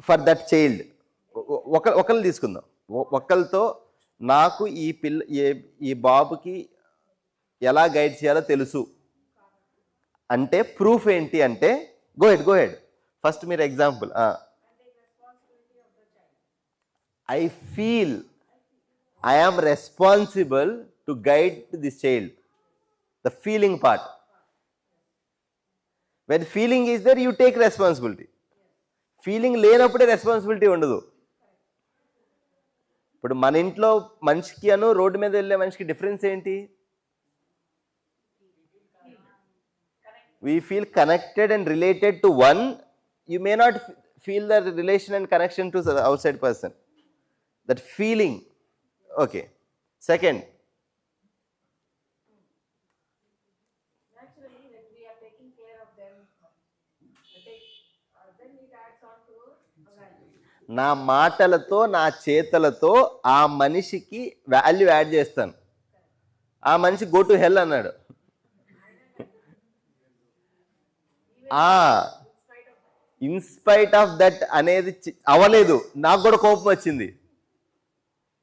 For that child ఒక ఒకళ్ళు తీసుకుందాం. ఒకళ్ళతో నాకు ఈ పిల్ల ఏ- ఈ బాబుకి ఎలా గైడ్ చేయాలో తెలుసు. అంటే ప్రూఫ్ ఏంటి అంటే go ahead go ahead. First మీరు example I feel I am responsible to guide this child the feeling part when feeling is there you take responsibility feeling లేనప్పుడే రెస్పాన్సిబిలిటీ ఉండదు. ఇప్పుడు మన ఇంట్లో మనిషికి అను రోడ్డు మీద వెళ్ళే మనిషికి డిఫరెన్స్ ఏంటి? We feel connected and related to one you may not feel the relation and connection to outside person that feeling okay. Second. Uh. నా మాటలతో నా చేతలతో ఆ మనిషికి వాల్యూ యాడ్ చేస్తాను. ఆ మనిషి గో టు హెల్ అన్నాడు. ఇన్స్పైట్ ఆఫ్ దట్ అనేది అవ్వలేదు నాకు కూడా కోపం వచ్చింది.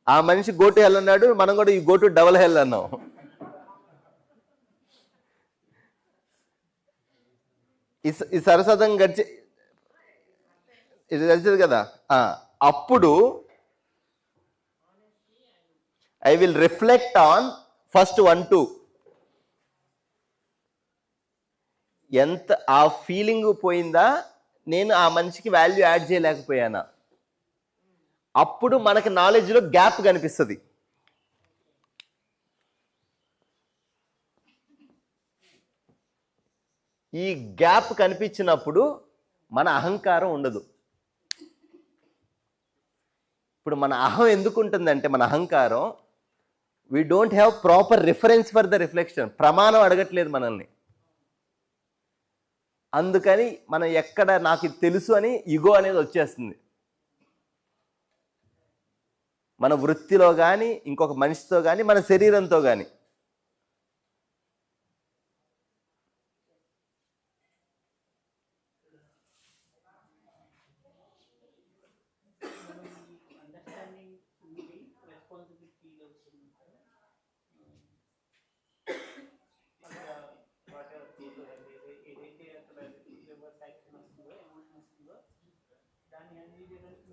ఆ మనిషి గోటు హెల్ అన్నాడు మనం కూడా ఈ గోటు డబల్ హెల్ అన్నాం. ఈ స- ఈ సరసతం గడిచి ఇది తెలిసింది కదా? అప్పుడు I will reflect on first one two ఎంత ఆ ఫీలింగ్ పోయిందా? నేను ఆ మనిషికి వాల్యూ యాడ్ చేయలేకపోయానా? అప్పుడు మనకి నాలెడ్జ్లో గ్యాప్ కనిపిస్తుంది. ఈ గ్యాప్ కనిపించినప్పుడు మన అహంకారం ఉండదు. ఇప్పుడు మన అహం ఎందుకు ఉంటుందంటే మన అహంకారం we don't have proper reference for the reflection ప్రమాణం అడగట్లేదు మనల్ని. అందుకని మనం ఎక్కడ నాకు తెలుసు అని ఇగో అనేది వచ్చేస్తుంది. మన వృత్తిలో కానీ ఇంకొక మనిషితో కానీ మన శరీరంతో కానీ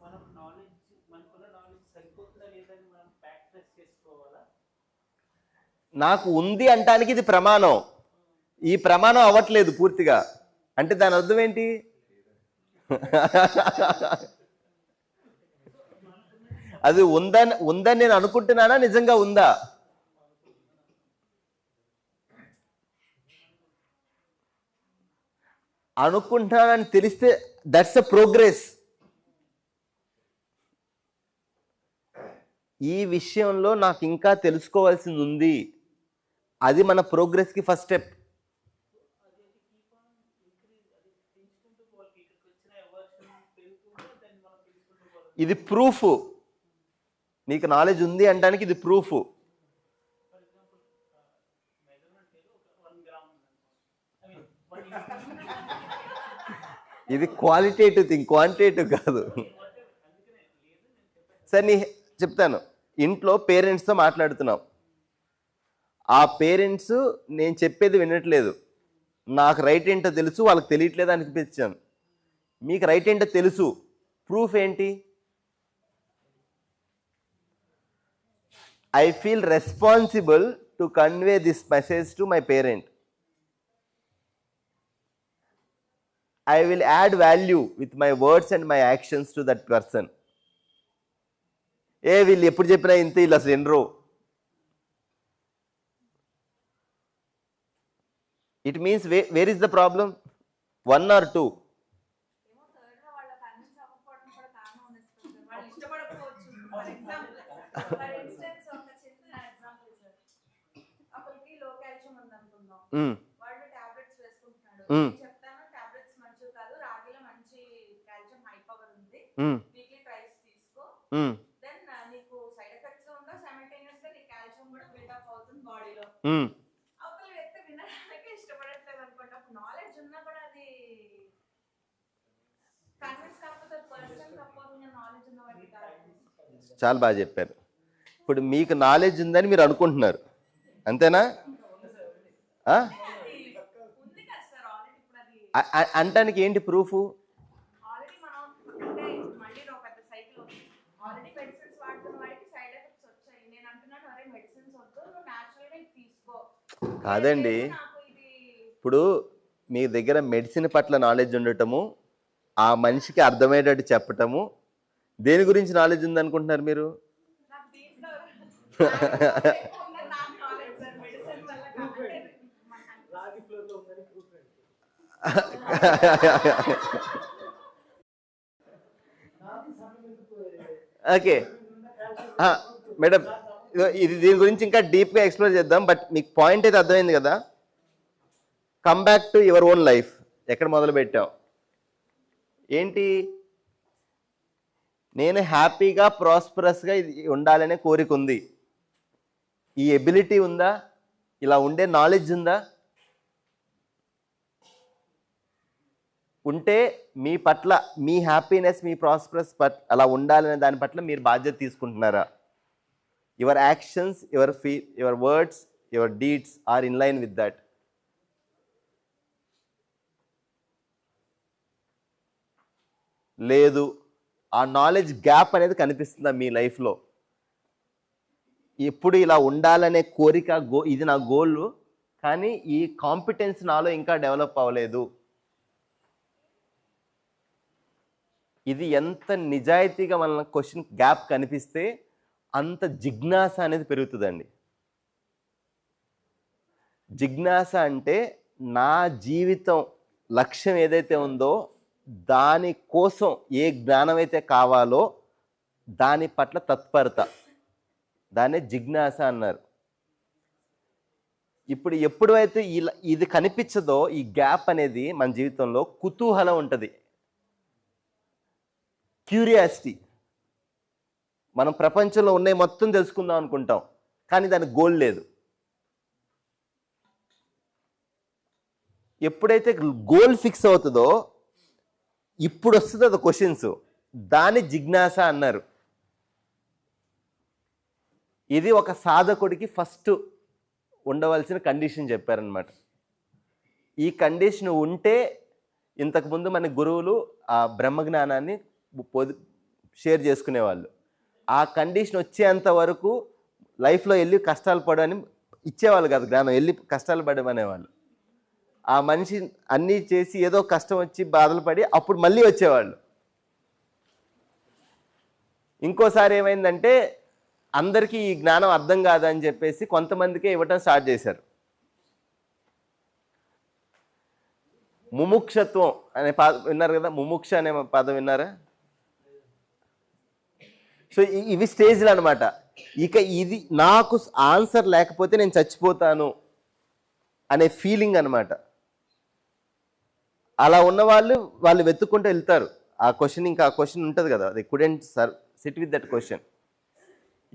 మనం నాలెడ్జ్ మనకున్న నాలెడ్జ్ సరిపోతుందా లేదా అని మనం ప్రాక్టీస్ చేసుకోవాలా నాకు ఉంది అంటానికి ఇది ప్రమాణం. ఈ ప్రమాణం అవ్వట్లేదు పూర్తిగా. అంటే దాని అర్థం ఏంటి? అది ఉందని ఉందని నేను అనుకుంటున్నానా? నిజంగా ఉందా? అనుకుంటున్నానని తెలిస్తే దట్స్ అ ప్రోగ్రెస్ ఈ విషయంలో నాకు ఇంకా తెలుసుకోవాల్సింది ఉంది అది మన ప్రోగ్రెస్కి ఫస్ట్ స్టెప్. ఇది ప్రూఫ్. నీకు నాలెడ్జ్ ఉంది అంటానికి ఇది ప్రూఫ్. ఇది క్వాలిటేటివ్ థింగ్ క్వాంటిటేటివ్ కాదు. సరే నీ చెప్తాను. ఇంట్లో పేరెంట్స్తో మాట్లాడుతున్నాం. ఆ పేరెంట్స్ నేను చెప్పేది వినట్లేదు. నాకు రైట్ ఏంటో తెలుసు వాళ్ళకి తెలియట్లేదు అనిపించాను. మీకు రైట్ ఏంటో తెలుసు. ప్రూఫ్ ఏంటి? I feel responsible to convey this message to my parent. I will add value with my words and my actions to that person. ఏ వీళ్ళు ఎప్పుడు చెప్పినా ఇంత వీళ్ళు అసలు ఎన్రో it means way where is the problem one or two ఏమో థర్డ్లో వాళ్ళ convince అవ్వకపోవడం కూడా కారణం ఉండొచ్చు సార్ వాళ్ళు ఇష్టపడకపోవచ్చు ఫర్ ఎగ్జాంపుల్ ఫర్ ఇన్స్టెన్స్ ఒక చిన్న ఎగ్జాంపుల్ సార్ ఒకరికి లో కాల్షియం ఉంది అనుకుందాం వాడు టాబ్లెట్స్ వేసుకుంటున్నాడు Mm. నేను చెప్తాను టాబ్లెట్స్ మంచివి కాదు రాగిలో మంచి కాల్షియం హై పవర్ ఉంది వీక్లీ ట్రైస్ తీసుకో దెన్ నీకు సైడ్ ఎఫెక్ట్స్ ఉండవు సైమల్టేనియస్గా నీ కాల్షియం కూడా బిల్డప్ అవుతుంది బాడీలో ఉమ్, అవతల వ్యక్తి వినడానికి ఇష్టపడట్లేదు అనుకోండి అప్పుడు నాలెడ్జ్ ఉన్నా కూడా అది కన్విన్స్ కాకపోతే పర్సన్ సపోజ్ నాలెడ్జ్ ఉన్న వాడికి కాదు. చాలా బాగా చెప్పారు. ఇప్పుడు మీకు నాలెడ్జ్ ఉందని మీరు అనుకుంటున్నారు. అంతేనా? ఆ? అది ఉంది కదా సార్ ఆల్రెడీ ఇప్పుడు అది అ- అ- అంటానికి ఏంటి ప్రూఫ్ కాదండి లేదు, నాకు ఇది ఇప్పుడు మీ దగ్గర మెడిసిన్ పట్ల నాలెడ్జ్ ఉండటము ఆ మనిషికి అర్థమయ్యేటట్టు చెప్పటము దేని గురించి నాలెడ్జ్ ఉందనుకుంటున్నారు మీరు? ఓకే. మేడం ఇది దీని గురించి ఇంకా డీప్గా ఎక్స్ప్లోర్ చేద్దాం బట్ మీకు పాయింట్ అయితే అర్థమైంది కదా? Come back to your own life ఎక్కడ మొదలు పెట్టావు ఏంటి? నేను హ్యాపీగా ప్రాస్పరస్గా ఇది ఉండాలనే కోరిక ఉంది. ఈ ఎబిలిటీ ఉందా? ఇలా ఉండే నాలెడ్జ్ ఉందా? ఉంటే మీ పట్ల మీ హ్యాపీనెస్ మీ ప్రాస్పరస్ పట్ అలా ఉండాలనే దాని పట్ల మీరు బాధ్యత తీసుకుంటున్నారా? Your actions your fee your words your deeds are in line with that లేదు. ఆ నాలెడ్జ్ గ్యాప్ అనేది కనిపిస్తుందా మీ లైఫ్లో ఎప్పుడు ఇలా ఉండాలనే కోరిక గో ఇది నా గోల్ కానీ ఈ కాంపిటెన్స్ నాలో ఇంకా డెవలప్ అవ్వలేదు. ఇది ఎంత నిజాయితీగా మన క్వశ్చన్ గ్యాప్ కనిపిస్తే అంత జిజ్ఞాస అనేది పెరుగుతుందండి. జిజ్ఞాస అంటే నా జీవితం లక్ష్యం ఏదైతే ఉందో దాని కోసం ఏ జ్ఞానం అయితే కావాలో దాని పట్ల తత్పరత దాన్నే జిజ్ఞాస అన్నారు. ఇప్పుడు ఎప్పుడైతే ఇలా ఇది కనిపించదో ఈ గ్యాప్ అనేది మన జీవితంలో కుతూహలం ఉంటుంది. క్యూరియాసిటీ. మనం ప్రపంచంలో ఉన్నాయి మొత్తం తెలుసుకుందాం అనుకుంటాం కానీ దానికి గోల్ లేదు. ఎప్పుడైతే గోల్ ఫిక్స్ అవుతుందో ఇప్పుడు వస్తుంది అది క్వశ్చన్స్ దాని జిజ్ఞాస అన్నారు. ఇది ఒక సాధకుడికి ఫస్ట్ ఉండవలసిన కండిషన్ చెప్పారనమాట ఈ కండిషన్ ఉంటే ఇంతకుముందు మన గురువులు ఆ బ్రహ్మజ్ఞానాన్ని పొది షేర్ చేసుకునేవాళ్ళు. ఆ కండిషన్ వచ్చేంత వరకు లైఫ్లో వెళ్ళి కష్టాలు పడని ఇచ్చేవాళ్ళు కాదు జ్ఞానం వెళ్ళి కష్టాలు పడమనేవాళ్ళు. ఆ మనిషి అన్నీ చేసి ఏదో కష్టం వచ్చి బాధలు పడి అప్పుడు మళ్ళీ వచ్చేవాళ్ళు. ఇంకోసారి ఏమైందంటే అందరికీ ఈ జ్ఞానం అర్థం కాదని చెప్పేసి కొంతమందికే ఇవ్వటం స్టార్ట్ చేశారు. ముముక్షత్వం అనే పద విన్నారు కదా? ముముక్ష అనే పదం విన్నారా? సో ఇవి స్టేజ్లు అనమాట ఇక ఇది నాకు ఆన్సర్ లేకపోతే నేను చచ్చిపోతాను అనే ఫీలింగ్ అనమాట అలా ఉన్న వాళ్ళు వాళ్ళు వెతుక్కుంటూ వెళ్తారు. ఆ క్వశ్చన్ ఇంకా ఆ క్వశ్చన్ ఉంటుంది కదా. అది couldn't sir sit with that question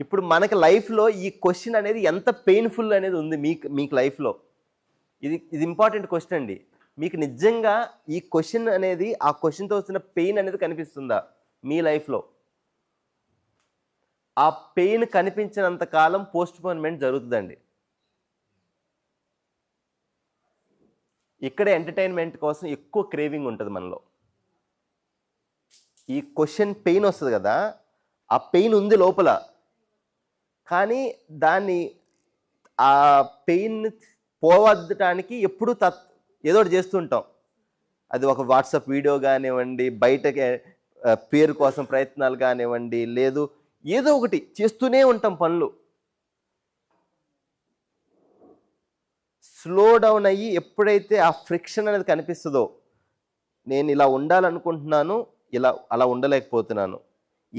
ఇప్పుడు మనకి లైఫ్లో ఈ క్వశ్చన్ అనేది ఎంత పెయిన్ఫుల్ అనేది ఉంది మీకు మీకు లైఫ్లో ఇది ఇది ఇంపార్టెంట్ క్వశ్చన్ అండి. మీకు నిజంగా ఈ క్వశ్చన్ అనేది ఆ క్వశ్చన్తో వచ్చిన పెయిన్ అనేది కనిపిస్తుందా మీ లైఫ్లో ఆ పెయిన్ కనిపించినంత కాలం పోస్ట్ పోన్మెంట్ జరుగుతుందండి. ఇక్కడ ఎంటర్టైన్మెంట్ కోసం ఎక్కువ క్రేవింగ్ ఉంటుంది మనలో. ఈ క్వశ్చన్ పెయిన్ వస్తుంది కదా ఆ పెయిన్ ఉంది లోపల. కానీ దాన్ని ఆ పెయిన్ పోవద్దటానికి ఎప్పుడూ తత్ ఏదో ఒకటి చేస్తుంటాం అది ఒక వాట్సాప్ వీడియో కానివ్వండి బయటకి పేరు కోసం ప్రయత్నాలు కానివ్వండి లేదు ఏదో ఒకటి చేస్తూనే ఉంటాం పనులు. స్లో డౌన్ అయ్యి ఎప్పుడైతే ఆ ఫ్రిక్షన్ అనేది కనిపిస్తుందో నేను ఇలా ఉండాలనుకుంటున్నాను ఇలా అలా ఉండలేకపోతున్నాను.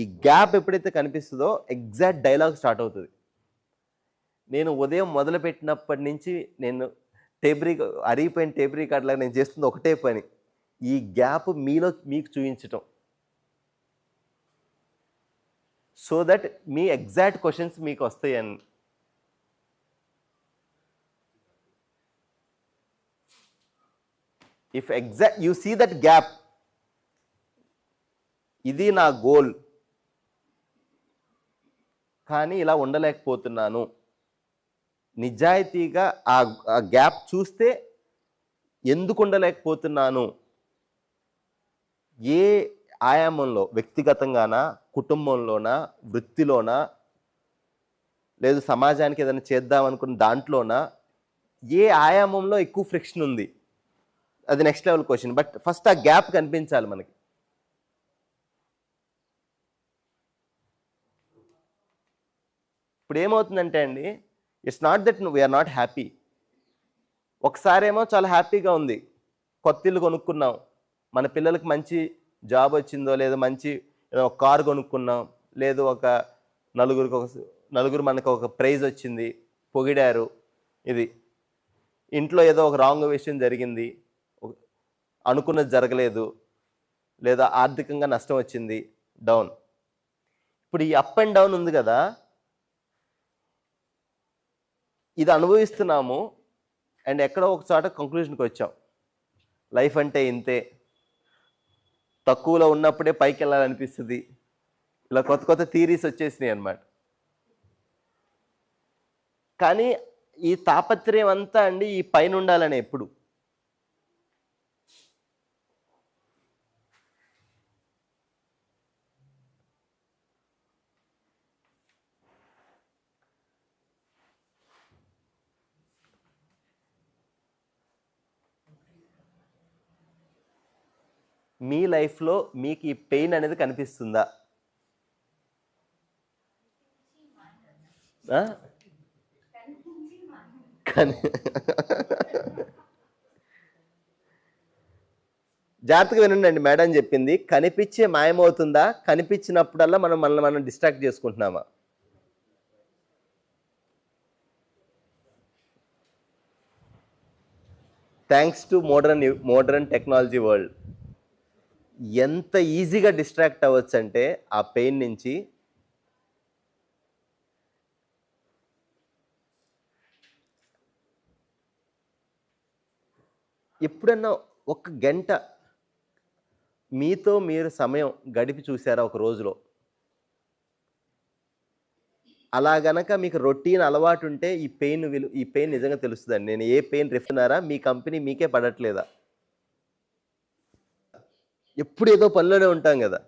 ఈ గ్యాప్ ఎప్పుడైతే కనిపిస్తుందో ఎగ్జాక్ట్ డైలాగ్ స్టార్ట్ అవుతుంది. నేను ఉదయం మొదలుపెట్టినప్పటి నుంచి నేను టేబ్రీ అరిగిపోయిన టేబ్రీ రికార్డ్లాగా నేను చేస్తుంది ఒకటే పని. ఈ గ్యాప్ మీలో మీకు చూపించటం. సో దట్ మీ ఎగ్జాక్ట్ క్వశ్చన్స్ మీకు వస్తాయని. If exact you see that gap ఇది నా గోల్ కానీ ఇలా ఉండలేకపోతున్నాను. నిజాయితీగా ఆ ఆ గ్యాప్ చూస్తే ఎందుకు ఉండలేకపోతున్నాను? ఏ ఆయామంలో వ్యక్తిగతంగానా కుటుంబంలోనా వృత్తిలోనా లేదు సమాజానికి ఏదైనా చేద్దాం అనుకున్న దాంట్లోనా ఏ ఆయామంలో ఎక్కువ ఫ్రిక్షన్ ఉంది? అది next level question but first ఆ గ్యాప్ కనిపించాలి మనకి. ఇప్పుడు ఏమవుతుందంటే అండి it's not that we are not happy ఒకసారేమో చాలా హ్యాపీగా ఉంది. కొత్త ఇల్లు కొనుక్కున్నాం. మన పిల్లలకి మంచి జాబ్ వచ్చిందో లేదో మంచి ఏదో ఒక కారు కొనుక్కున్నాం. లేదు ఒక నలుగురికి ఒక నలుగురు మనకు ఒక ప్రైజ్ వచ్చింది. పొగిడారు. ఇది. ఇంట్లో ఏదో ఒక రాంగ్ విషయం జరిగింది. అనుకున్నది జరగలేదు లేదా ఆర్థికంగా నష్టం వచ్చింది డౌన్. ఇప్పుడు ఈ అప్ అండ్ డౌన్ ఉంది కదా ఇది అనుభవిస్తున్నాము అండ్ ఎక్కడో ఒక చోట కంక్లూజన్కి వచ్చాం. లైఫ్ అంటే ఇంతే. తక్కువలో ఉన్నప్పుడే పైకి వెళ్ళాలనిపిస్తుంది. ఇలా కొత్త కొత్త థీరీస్ వచ్చేసినాయి అన్నమాట. కానీ ఈ తాపత్రయం అంతా అండి ఈ పైన ఉండాలని ఎప్పుడు. మీ లైఫ్లో మీకు ఈ పెయిన్ అనేది కనిపిస్తుందా? కానీ జాగ్రత్తగా వినండి మేడం చెప్పింది కనిపించే మాయమవుతుందా? కనిపించినప్పుడల్లా మనం మనల్ని మనం distract చేసుకుంటున్నామా? Thanks to modern modern technology world ఎంత ఈజీగా డిస్ట్రాక్ట్ అవ్వచ్చు అంటే ఆ పెయిన్ నుంచి ఎప్పుడన్నా ఒక గంట మీతో మీరు సమయం గడిపి చూసారా ఒక రోజులో? అలా గనక మీకు రొటీన్ అలవాటు ఉంటే ఈ పెయిన్ విలు ఈ పెయిన్ నిజంగా తెలుస్తుందండి. నేను ఏ పెయిన్ రిఫ్తున్నారా మీ కంపెనీ మీకే పడట్లేదా? ఎప్పుడు ఏదో పనిలోనే ఉంటాం కదా